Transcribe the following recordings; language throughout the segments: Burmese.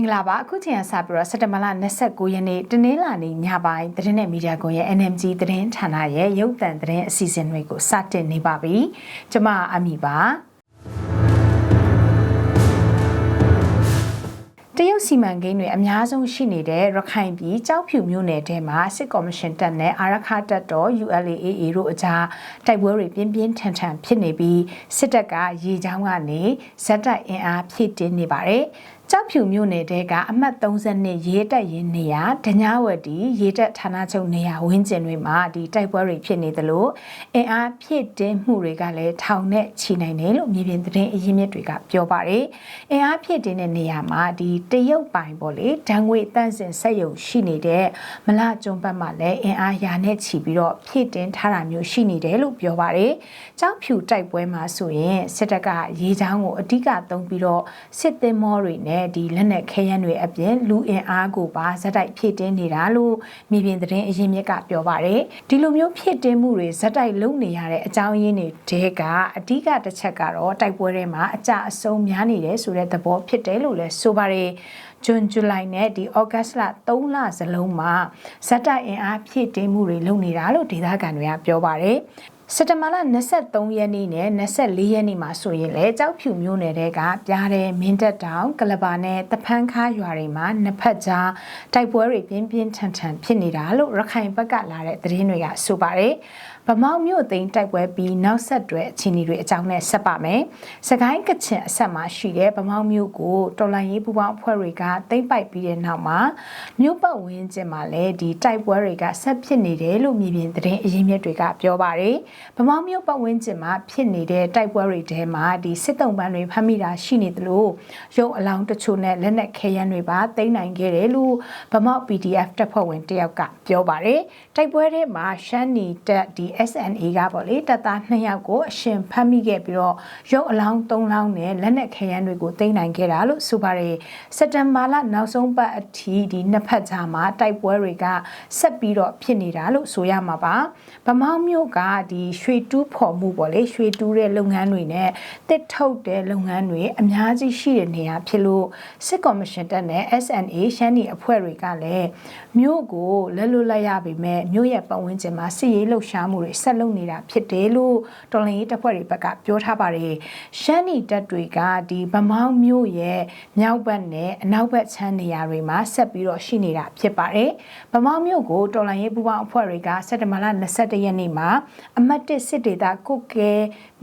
င်္ဂလာပါအခုချိန်ကစပြီးတော့စက်တဘာလ29ရက်နေ့တနင်္လာနေ့ညပိုင်းသတင်းနဲ့မီဒီယာကွန်ရဲ့ NMG သတင်းဌာနရဲ့ရုပ်သံသတင်းအစီအစဉ်တွေကိုစတင်နေပါပြီကျွန်မအမီပါတရုတ်စီမံကိန်းတွေအများဆုံးရှိနေတဲ့ရခိုင်ပြည်ကြောက်ဖြူမြို့နယ်ထဲမှာစစ်ကော်မရှင်တပ်နဲ့အာရခတပ်တော် ULAA တို့အကြားတိုက်ပွဲတွေပြင်းပြင်းထန်ထန်ဖြစ်နေပြီးစစ်တပ်ကရေချောင်းကနေဇက်တိုက်အင်အားဖြည့်တင်းနေပါတယ်။ ကြောက်ဖြူမြို့နယ်တဲကအမှတ်32ရေးတက်ရင်နေရဒညာဝတီရေးတက်ဌာနချုပ်နေရဝင်းကျင်တွေမှာဒီတိုက်ပွဲတွေဖြစ်နေသလိုအင်အားဖြည့်တင်းမှုတွေကလည်းထောင်နဲ့ချီနိုင်တယ်လို့မြေပြင်သတင်းအရင်းမြစ်တွေကပြောပါတယ်အင်အားဖြည့်တင်းတဲ့နေရာမှာဒီတရုတ်ပိုင်ပေါ့လေဓာငွေတန့်စင်ဆက်ယုံရှိနေတဲ့မလကျွန်းဘက်မှာလည်းအင်အားရာနဲ့ချီပြီးတော့ဖြည့်တင်းထားတာမျိုးရှိနေတယ်လို့ပြောပါတယ်ကြောက်ဖြူတိုက်ပွဲမှာဆိုရင်စစ်တပ်ကရေချောင်းကိုအဓိကသုံးပြီးတော့စစ်သင်္ဘောတွေနဲ့နဲ့ဒီလက်နက်ခဲယမ်းတွေအပြင်လူအင်အားကိုပါဇက်တိုက်ဖြည့်တင်းနေတာလို့မြေပြင်သတင်းအရင်းမြစ်ကပြောပါတယ်ဒီလိုမျိုးဖြည့်တင်းမှုတွေဇက်တိုက်လုပ်နေရတဲ့အကြောင်းရင်းတွေတဲကအဓိကတစ်ချက်ကတော့တိုက်ပွဲတွေမှာအကြအဆုံးများနေတယ်ဆိုတဲ့သဘောဖြစ်တယ်လို့လည်းဆိုပါတယ်ဂျွန်ဇူလိုင်နဲ့ဒီဩဂတ်လ3လစလုံးမှာဇက်တိုက်အင်အားဖြည့်တင်းမှုတွေလုပ်နေတာလို့ဒေသခံတွေကပြောပါတယ် စက်တဘာလ23ရက်နေ့နဲ့24ရက်နေ့မှာဆိုရင်လေကြောက်ဖြူမျိုးနယ်တဲကပြားတဲ့မင်းတက်တောင်ကလပါနဲ့တဖန်းခါရွာတွေမှာနှစ်ဖက်ကြားတိုက်ပွဲတွေပြင်းပြင်းထန်ထန်ဖြစ်နေတာလို့ရခိုင်ဘက်ကလာတဲ့သတင်းတွေကဆိုပါတယ်ဗမောက်မြို့သိမ်းတိုက်ပွဲပြီးနောက်ဆက်တွဲအခြေအနေတွေအကြောင်းနဲ့ဆက်ပါမယ်။စကိုင်းကချင်အဆက်မှာရှိတဲ့ဗမောက်မြို့ကိုတော်လိုင်းရေးပူပေါင်းအဖွဲ့တွေကသိမ်းပိုက်ပြီးတဲ့နောက်မှာမြို့ပတ်ဝန်းကျင်မှာလည်းဒီတိုက်ပွဲတွေကဆက်ဖြစ်နေတယ်လို့မြေပြင်သတင်းအရင်းမြစ်တွေကပြောပါတယ်။ဗမောက်မြို့ပတ်ဝန်းကျင်မှာဖြစ်နေတဲ့တိုက်ပွဲတွေထဲမှာဒီစစ်တုံးပန်းတွေဖမ်းမိတာရှိနေသလိုရုပ်အလောင်းတချို့နဲ့လက်နက်ခဲယမ်းတွေပါသိမ်းနိုင်ခဲ့တယ်လို့ဗမောက် PDF တပ်ဖွဲ့ဝင်တယောက်ကပြောပါတယ်။တိုက်ပွဲထဲမှာရှမ်းနီတက်ဒီ SNA ကပေါ့လေတပ်သား2ယောက်ကိုအရှင်ဖမ်းမိခဲ့ပြီးတော့ရုပ်အလောင်း3လောင်းနဲ့လက်နက်ခဲယမ်းတွေကိုသိမ်းနိုင်ခဲ့တာလို့ဆိုပါတယ်စက်တဘာလနောက်ဆုံးပတ်အထိဒီနှစ်ဖက်ကြားမှာတိုက်ပွဲတွေကဆက်ပြီးတော့ဖြစ်နေတာလို့ဆိုရမှာပါဗမောင်းမြို့ကဒီရွှေတူးဖော်မှုပေါ့လေရွှေတူးတဲ့လုပ်ငန်းတွေနဲ့တစ်ထုတ်တဲ့လုပ်ငန်းတွေအများကြီးရှိတဲ့နေရာဖြစ်လို့စစ်ကော်မရှင်တပ်နဲ့ SNA ရှမ်းနီအဖွဲ့တွေကလည်းမြို့ကိုလက်လွတ်လိုက်ရပေမဲ့မြို့ရဲ့ပတ်ဝန်းကျင်မှာစစ်ရေးလှုပ်ရှားမှုတွေဆက်လုပ်နေတာဖြစ်တယ်လို့တော်လှန်ရေးတပ်ဖွဲ့တွေဘက်ကပြောထားပါတယ်။ရှမ်းနီတပ်တွေကဒီဗမောင်းမြို့ရဲ့မြောက်ဘက်နဲ့အနောက်ဘက်ခြမ်းနေရာတွေမှာဆက်ပြီးတော့ရှိနေတာဖြစ်ပါတယ်။ဗမောင်းမြို့ကိုတော်လှန်ရေးပူးပေါင်းအဖွဲ့တွေကစက်တဘာလ22ရက်နေ့မှာအမတ်1စစ်ဒေသကုတ်ကဲ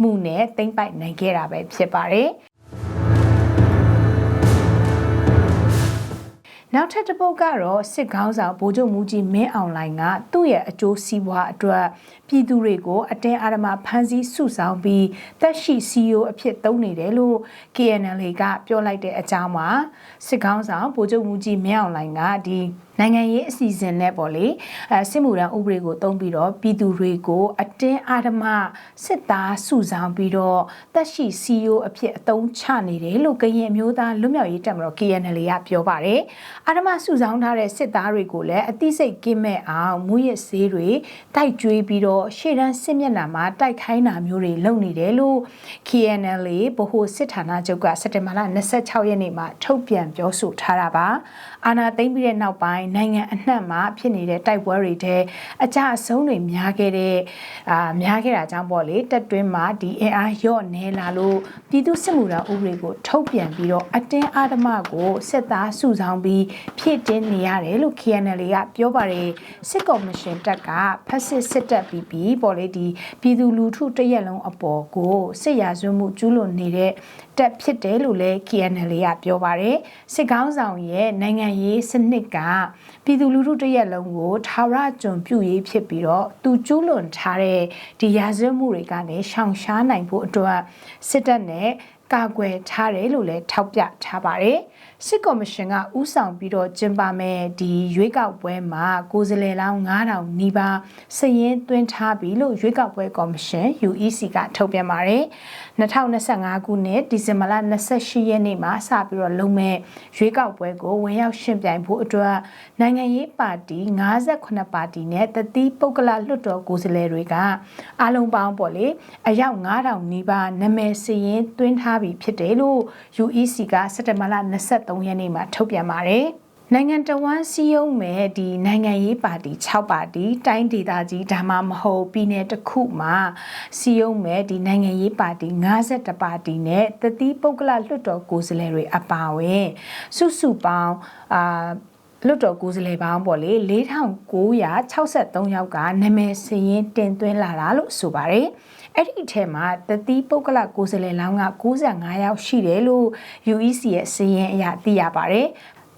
မှုနဲ့တင်ပိုက်နိုင်ခဲ့တာပဲဖြစ်ပါတယ်။ နောက်ထပ်တစ်ပုတ်ကတော့စစ်ကောင်းဆောင်ဗိုလ်ချုပ်မူကြီးမင်းအောင်လှိုင်ကသူ့ရဲ့အကျိုးစီးပွားအတွက်ပြည်သူတွေကိုအတင်းအဓမ္မဖမ်းဆီးစုဆောင်ပြီးတက်ရှိ CEO အဖြစ်သုံးနေတယ်လို့ KNL ကပြောလိုက်တဲ့အကြောင်းမှာစစ်ကောင်းဆောင်ဗိုလ်ချုပ်မူကြီးမင်းအောင်လှိုင်ကဒီနိုင်ငံရေးအစီအစဉ်နဲ့ပေါ့လေအဲစစ်မှုထမ်းဥပဒေကိုသုံးပြီးတော့ပြည်သူတွေကို အတင်းအဓမ္မစစ်သားစုဆောင်ပြီးတော့တက်ရှိ CEO အဖြစ်အသုံးချနေတယ်လို့ကရင်အမျိုးသားလွတ်မြောက်ရေးတပ်မတော် KNL ကပြောပါတယ်အဓမ္မစုဆောင်ထားတဲ့စစ်သားတွေကိုလည်းအသိစိတ်ကင်းမဲ့အောင်မူရစ်ဆေးတွေတိုက်ကြွေးပြီးတော့ရှေ့တန်းစစ်မျက်နှာမှာတိုက်ခိုင်းတာမျိုးတွေလုပ်နေတယ်လို့ KNL ဗဟိုစစ်ဌာနချုပ်ကစက်တင်ဘာလ26ရက်နေ့မှာထုတ်ပြန်ပြောဆိုထားတာပါအာဏာသိမ်းပြီးတဲ့နောက်ပိုင်းနိုင်ငံအနှံ့မှာဖြစ်နေတဲ့တိုက်ပွဲတွေတဲ့အကြအဆုံးတွေများခဲ့တဲ့အာများခဲ့တာကြောင့်ပေါ့လေတက်တွင်းမှာဒီအင်အားရော့နေလာလို့ပြည်သူစစ်မှုထမ်းဥပဒေကိုထုတ်ပြန်ပြီးတော့အတင်းအဓမ္မကိုစစ်သားစုဆောင်ပြီးဖြည့်တင်းနေရတယ်လို့ KNL ကပြောပါတယ်စစ်ကော်မရှင်တပ်ကဖက်စစ်စစ်တပ်ပြီးပြီးပေါ့လေဒီပြည်သူလူထုတရက်လုံးအပေါ်ကိုစစ်ရာဇဝမှုကျူးလွန်နေတဲ့တက်ဖြစ်တယ်လို့လည်း KNL ကပြောပါတယ်စစ်ကောင်းဆောင်ရဲ့နိုင်ငံရေးစနစ်ကပြည်သူလူထုတရက်လုံးကိုထာဝရကြုံပြုရေးဖြစ်ပြီးတော့သူကျူးလွန်ထားတဲ့ဒီရာဇဝမှုတွေကနေရှောင်ရှားနိုင်ဖို့အတွက်စစ်တပ်နဲ့ ကာကွယ်ထားတယ်လို့လည်းထောက်ပြထားပါတယ်။စစ်ကော်မရှင်ကဥဆောင်ပြီးတော့ကျင်းပမဲ့ဒီရွေးကောက်ပွဲမှာကိုယ်စားလှယ်လောင်း9000နီးပါးစည်ရင်းသွင်းထားပြီလို့ရွေးကောက်ပွဲကော်မရှင် UEC ကထုတ်ပြန်ပါတယ်2025ခုနှစ်ဒီဇင်ဘာလ28ရက်နေ့မှာစပြီးတော့လုံမဲ့ရွေးကောက်ပွဲကိုဝင်ရောက်ရှင်ပြိုင်ဖို့အတွက်နိုင်ငံရေးပါတီ58ပါတီနဲ့တတိပုဂ္ဂလလွှတ်တော်ကိုယ်စားလှယ်တွေကအားလုံးပေါင်းပေါ့လေအယောက်9000နီးပါးနာမည်စည်ရင်းသွင်းထားထားပြီးဖြစ်တယ်လို့ UEC ကစက်တင်ဘာလ23ရက်နေ့မှာထုတ်ပြန်ပါတယ်။နိုင်ငံတော်ဝန်စည်းရုံးမဲ့ဒီနိုင်ငံရေးပါတီ6ပါတီတိုင်းဒေသကြီးဒါမှမဟုတ်ပြည်နယ်တစ်ခုမှာစည်းရုံးမဲ့ဒီနိုင်ငံရေးပါတီ52ပါတီနဲ့တတိပုဂ္ဂလလွှတ်တော်ကိုယ်စားလှယ်တွေအပါအဝင်စုစုပေါင်းအာလွတ်တော်ကိုယ်စားလှယ်ပေါင်းပေါ့လေ4963ယောက်ကနာမည်စည်ရင်းတင်သွင်းလာတာလို့ဆိုပါတယ် အဲ့ဒီအထက်မှာတတိပုဂ္ဂလကိုယ်စားလှယ်လောင်းက95ယောက်ရှိတယ်လို့ UEC ရဲ့စည်ရင်းအရသိရပါတယ်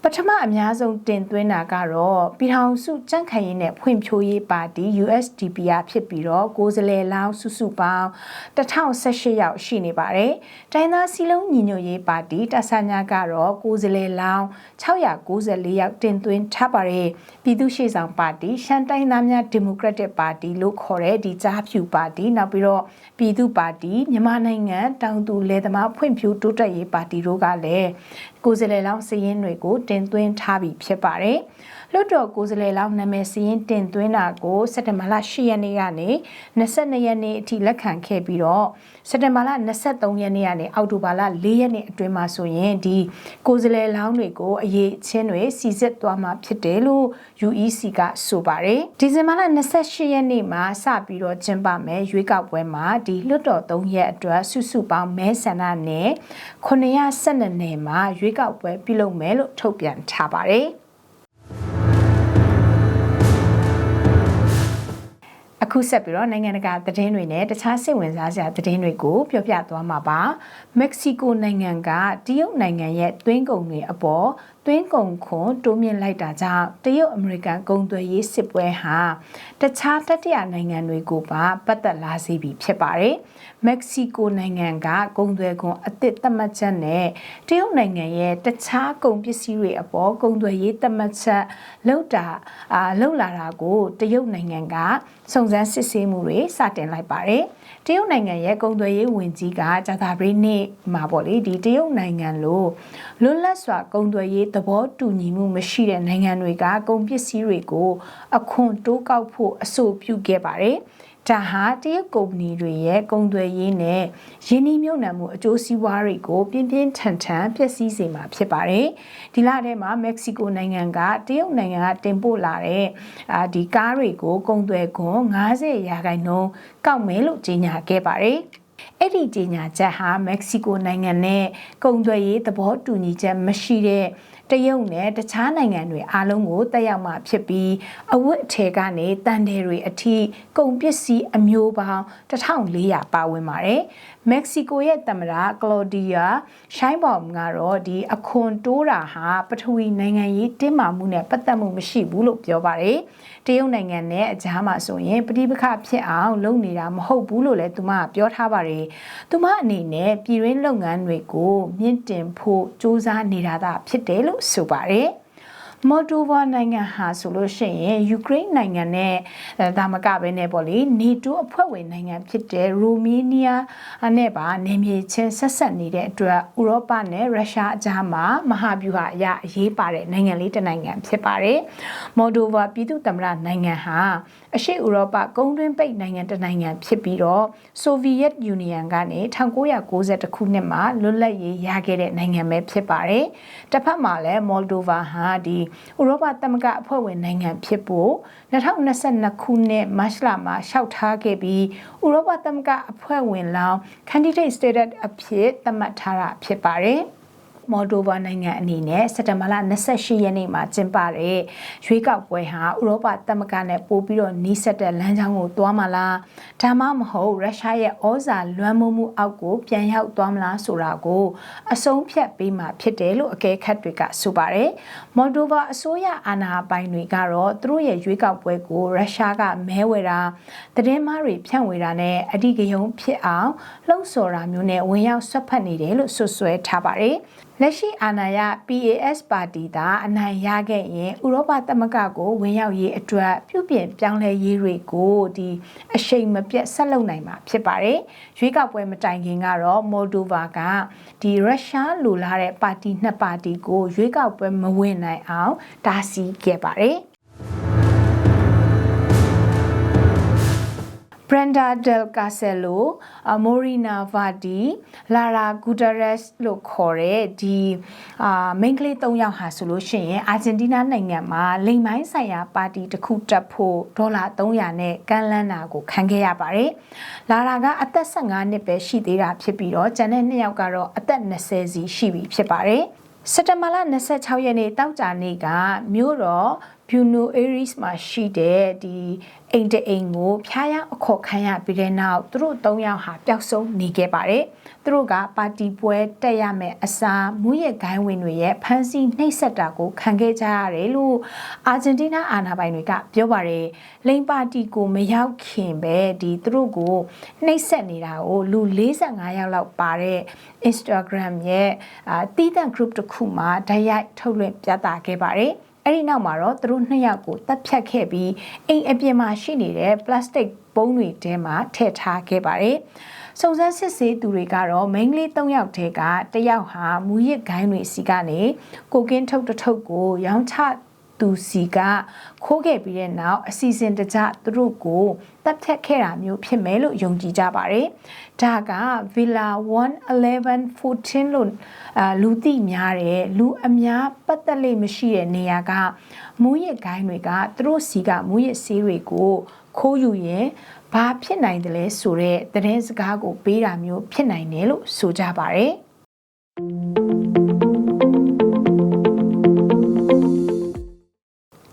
ပထမအများဆုံးတင်သွင်းတာကတော့ပြည်ထောင်စုကြံ့ခိုင်ရေးနဲ့ဖွံ့ဖြိုးရေးပါတီ USDP ရဖြစ်ပြီးတော့ကိုယ်စားလှယ်လောင်းစုစုပေါင်း1018ယောက်ရှိနေပါတယ်။တိုင်းသားစီလုံးညီညွတ်ရေးပါတီတဆညာကတော့ကိုယ်စားလှယ်လောင်း694ယောက်တင်သွင်းထားပါတယ်။ပြည်သူ့ရှေ့ဆောင်ပါတီရှမ်းတိုင်းသားများဒီမိုကရက်တစ်ပါတီလို့ခေါ်တဲ့ဒီကြားဖြူပါတီနောက်ပြီးတော့ပြည်သူ့ပါတီမြန်မာနိုင်ငံတောင်သူလယ်သမားဖွံ့ဖြိုးတိုးတက်ရေးပါတီတို့ကလည်းကိုယ်စားလှယ်လောင်းစည်ရင်းတွေကိုတင်သွင်းထားပြီးဖြစ်ပါတယ်။ လွှတ်တော်ကိုယ်စားလှယ်လောင်းနာမည်စည်ရင်းတင်သွင်းတာကိုစက်တဘာလ10ရက်နေ့ကနေ22ရက်နေ့အထိလက်ခံခဲ့ပြီးတော့စက်တဘာလ23ရက်နေ့ကနေအောက်တိုဘာလ4ရက်နေ့အတွင်းမှာဆိုရင်ဒီကိုယ်စားလှယ်လောင်းတွေကိုအရေးချင်းတွေစီစစ်သွားမှာဖြစ်တယ်လို့ UEC ကဆိုပါတယ်ဒီဇင်ဘာလ28ရက်နေ့မှာစပြီးတော့ကျင်းပမယ်ရွေးကောက်ပွဲမှာဒီလွှတ်တော်3ရက်အတွက်စုစုပေါင်းမဲဆန္ဒနယ်912နယ်မှာရွေးကောက်ပွဲပြုလုပ်မယ်လို့ထုတ်ပြန်ထားပါတယ် အခုဆက်ပြီးတော့နိုင်ငံတကာသတင်းတွေနဲ့တခြားစိတ်ဝင်စားစရာသတင်းတွေကိုပြောပြသွားမှာပါမက္ကဆီကိုနိုင်ငံကတရုတ်နိုင်ငံရဲ့သွင်းကုန်တွေအပေါ်သွင်းကုန်ခွန်တိုးမြင့်လိုက်တာကြောင့်တရုတ်အမေရိကန်ကုန်သွယ်ရေးစစ်ပွဲဟာတခြားတတိယနိုင်ငံတွေကိုပါပတ်သက်လာစေပြီဖြစ်ပါတယ်။မက္ကဆီကိုနိုင်ငံကကုန်သွယ်ခွန်အသစ်သတ်မှတ်ချက်နဲ့တရုတ်နိုင်ငံရဲ့တခြားကုန်ပစ္စည်းတွေအပေါ်ကုန်သွယ်ရေးသတ်မှတ်ချက်လောက်တာအာလောက်လာတာကိုတရုတ်နိုင်ငံကစုံစမ်းစစ်ဆေးမှုတွေစတင်လိုက်ပါတယ်။တရုတ်နိုင်ငံရဲ့ကုန်သွယ်ရေးဝန်ကြီးကဂျာတာပရိနေ့မှာပေါ့လေဒီတရုတ်နိုင်ငံလိုလွတ်လပ်စွာကုန်သွယ်ရေးသဘောတူညီမှုမရှိတဲ့နိုင်ငံတွေကကုန်ပစ္စည်းတွေကို အခွန်တိုးကောက်ဖို့အဆိုပြုခဲ့ပါတယ်။ဒါဟာတရုတ်ကုမ္ပဏီတွေရဲ့ကုန်သွယ်ရေးနဲ့ယင်းနှိမ့်မြုပ်နှံမှုအကျိုးစီးပွားတွေကိုပြင်းပြင်းထန်ထန်ပျက်စီးစေမှာဖြစ်ပါတယ်။ဒီလထဲမှာမက္ကဆီကိုနိုင်ငံကတရုတ်နိုင်ငံကတင်ပို့လာတဲ့အာဒီကားတွေကိုကုန်သွယ်ခွန်90ရာခိုင်နှုန်းကောက်မယ်လို့ကြေညာခဲ့ပါတယ်။အဲ့ဒီကြေညာချက်ဟာမက္ကဆီကိုနိုင်ငံနဲ့ကုန်သွယ်ရေးသဘောတူညီချက်မရှိတဲ့ တရုတ်နဲ့တခြားနိုင်ငံတွေအားလုံးကိုတက်ရောက်မှာဖြစ်ပြီးအဝတ်အထည်ကနေတန်တယ်တွေအထိကုန်ပစ္စည်းအမျိုးပေါင်း1400ပါဝင်ပါတယ်မက္ကဆီကိုရဲ့သမ္မတကလိုဒီယာရှိုင်းဘော်ကတော့ဒီအခွန်တိုးတာဟာပထဝီနိုင်ငံရေးတင်းမာမှုနဲ့ပတ်သက်မှုမရှိဘူးလို့ပြောပါတယ်တရုတ်နိုင်ငံနဲ့အကြားမှာဆိုရင်ပဋိပက္ခဖြစ်အောင်လုပ်နေတာမဟုတ်ဘူးလို့လည်းသူမကပြောထားပါတယ်သူမအနေနဲ့ပြည်ရင်းလုပ်ငန်းတွေကိုမြင့်တင်ဖို့စ조사နေတာသာဖြစ်တယ်လို့ဆိုပါတယ် မော်ဒိုဗာနိုင်ငံဟာဆိုလို့ရှိရင်ယူကရိန်းနိုင်ငံနဲ့ဒါမကပဲနဲ့ပေါ့လေနေတိုးအဖွဲ့ဝင်နိုင်ငံဖြစ်တဲ့ရိုမေးနီးယားနဲ့ပါနေမြေချင်းဆက်ဆက်နေတဲ့အတွက်ဥရောပနဲ့ရုရှားအကြားမှာမဟာဗျူဟာအရအရေးပါတဲ့နိုင်ငံလေးတစ်နိုင်ငံဖြစ်ပါတယ်။မော်ဒိုဗာပြည်သူ့သမ္မတနိုင်ငံဟာအရှေ့ဥရောပကုန်းတွင်းပိတ်နိုင်ငံတစ်နိုင်ငံဖြစ်ပြီးတော့ဆိုဗီယက်ယူနီယံကနေ1990ခုနှစ်မှာလွတ်လပ်ရေးရခဲ့တဲ့နိုင်ငံပဲဖြစ်ပါတယ်။တစ်ဖက်မှာလည်းမော်ဒိုဗာဟာဒီဥရောပသမဂ္ဂအဖွဲ့ဝင်နိုင်ငံဖြစ်ဖို့2022ခုနှစ်မတ်လမှာလျှောက်ထားခဲ့ပြီးဥရောပသမဂ္ဂအဖွဲ့ဝင်လောင်း candidate status အဖြစ်သတ်မှတ်ထားတာဖြစ်ပါတယ်။ မော်ဒိုဗာနိုင်ငံအနေနဲ့စက်တဘာလ28ရက်နေ့မှာကျင်းပတဲ့ရွေးကောက်ပွဲဟာဥရောပသမဂ္ဂနဲ့ပို့ပြီးတော့နှီးစပ်တဲ့လမ်းကြောင်းကိုသွားမလားဒါမှမဟုတ်ရုရှားရဲ့ဩဇာလွှမ်းမိုးမှုအောက်ကိုပြန်ရောက်သွားမလားဆိုတာကိုအဆုံးဖြတ်ပေးမှာဖြစ်တယ်လို့အကဲခတ်တွေကဆိုပါတယ်မော်ဒိုဗာအစိုးရအာဏာပိုင်တွေကတော့သူတို့ရဲ့ရွေးကောက်ပွဲကိုရုရှားကမဲဝယ်တာသတင်းမှားတွေဖြန့်ဝေတာနဲ့အဓိကရုဏ်းဖြစ်အောင်လှုံ့ဆော်တာမျိုးနဲ့ဝင်ရောက်ဆွတ်ဖက်နေတယ်လို့ဆွဆွဲထားပါတယ်လက်ရှိအာဏာရ PAS ပါတီသာအနိုင်ရခဲ့ရင်ဥရောပသမဂ္ဂကိုဝင်ရောက်ရေးအတွက်ပြုပြင်ပြောင်းလဲရေးတွေကိုဒီအရှိန်မပြတ်ဆက်လုပ်နိုင်မှာဖြစ်ပါတယ်။ရွေးကောက်ပွဲမတိုင်ခင်ကတော့မော်ဒိုဗာကဒီရုရှားလူလာတဲ့ပါတီနှစ်ပါတီကိုရွေးကောက်ပွဲမဝင်နိုင်အောင်တားဆီးခဲ့ပါတယ်။ Brenda del Casello, Morina Vardi, Lara Guterres လို့ခေါ်တဲ့ဒီအာမိန်းကလေး၃ယောက်ဟာဆိုလို့ရှိရင်အာဂျင်တီးနားနိုင်ငံမှာလိမ်မိုင်းဆိုင်ရာပါတီတစ်ခုတက်ဖို့ဒေါ်လာ300နဲ့ကမ်းလှမ်းတာကိုခံခဲ့ရပါတယ်။လာရာကအသက်15နှစ်ပဲရှိသေးတာဖြစ်ပြီးတော့ကျန်တဲ့2ယောက်ကတော့အသက်20စီရှိပြီဖြစ်ပါတယ်။စက်တဘာလ26ရက်နေ့တောက်ကြနေ့ကမြို့တော် Buenos Aires မှာရှိတဲ့ဒီအိမ်တအိမ်ကိုဖျားယောင်းအခေါ်ခံရပြီးတဲ့နောက်သူတို့၃ယောက်ဟာပျောက်ဆုံးနေခဲ့ပါတယ်။သူတို့ကပါတီပွဲတက်ရမယ်အစားမူရဲ့ဂိုင်းဝင်တွေရဲ့ဖမ်းဆီးနှိပ်စက်တာကိုခံခဲ့ကြရတယ်လို့အာဂျင်တီးနားအာဏာပိုင်တွေကပြောပါတယ်။လိန်ပါတီကိုမရောက်ခင်ပဲဒီသူတို့ကိုနှိပ်စက်နေတာကိုလူ45ယောက်လောက်ပါတဲ့ Instagram ရဲ့အာတီးတန့် group တစ်ခုမှာဓာတ်ရိုက်ထုတ်လွှင့်ပြသခဲ့ပါတယ်။ အဲ့ဒီနောက်မှာတော့သူတို့နှစ်ယောက်ကိုတပ်ဖြတ်ခဲ့ပြီးအိမ်အပြင်မှာရှိနေတဲ့ပလတ်စတစ်ပုံးတွေထဲမှာထည့်ထားခဲ့ပါတယ်။စုံစမ်းစစ်ဆေးသူတွေကတော့မိန်းကလေး၃ယောက်တည်းကတယောက်ဟာမူရစ်ဂိုင်းတွေစီကနေကိုကင်းထုတ်တထုပ်ကိုရောင်းချ သူစီကခိုးခဲ့ပြီးတဲ့နောက်အစီအစဉ်တကျသူတို့ကိုတပ်ဖြတ်ခဲ့တာမျိုးဖြစ်မယ်လို့ယုံကြည်ကြပါတယ်။ဒါက Villa 111 14လို့အာလူသိများတယ်လူအများပတ်သက်လိမ့်မရှိတဲ့နေရာကမူးယစ်ဂိုင်းတွေကသူတို့စီကမူးယစ်ဆေးတွေကိုခိုးယူရင်ဘာဖြစ်နိုင်တယ်လဲဆိုတော့သတင်းစကားကိုပေးတာမျိုးဖြစ်နိုင်တယ်လို့ဆိုကြပါတယ်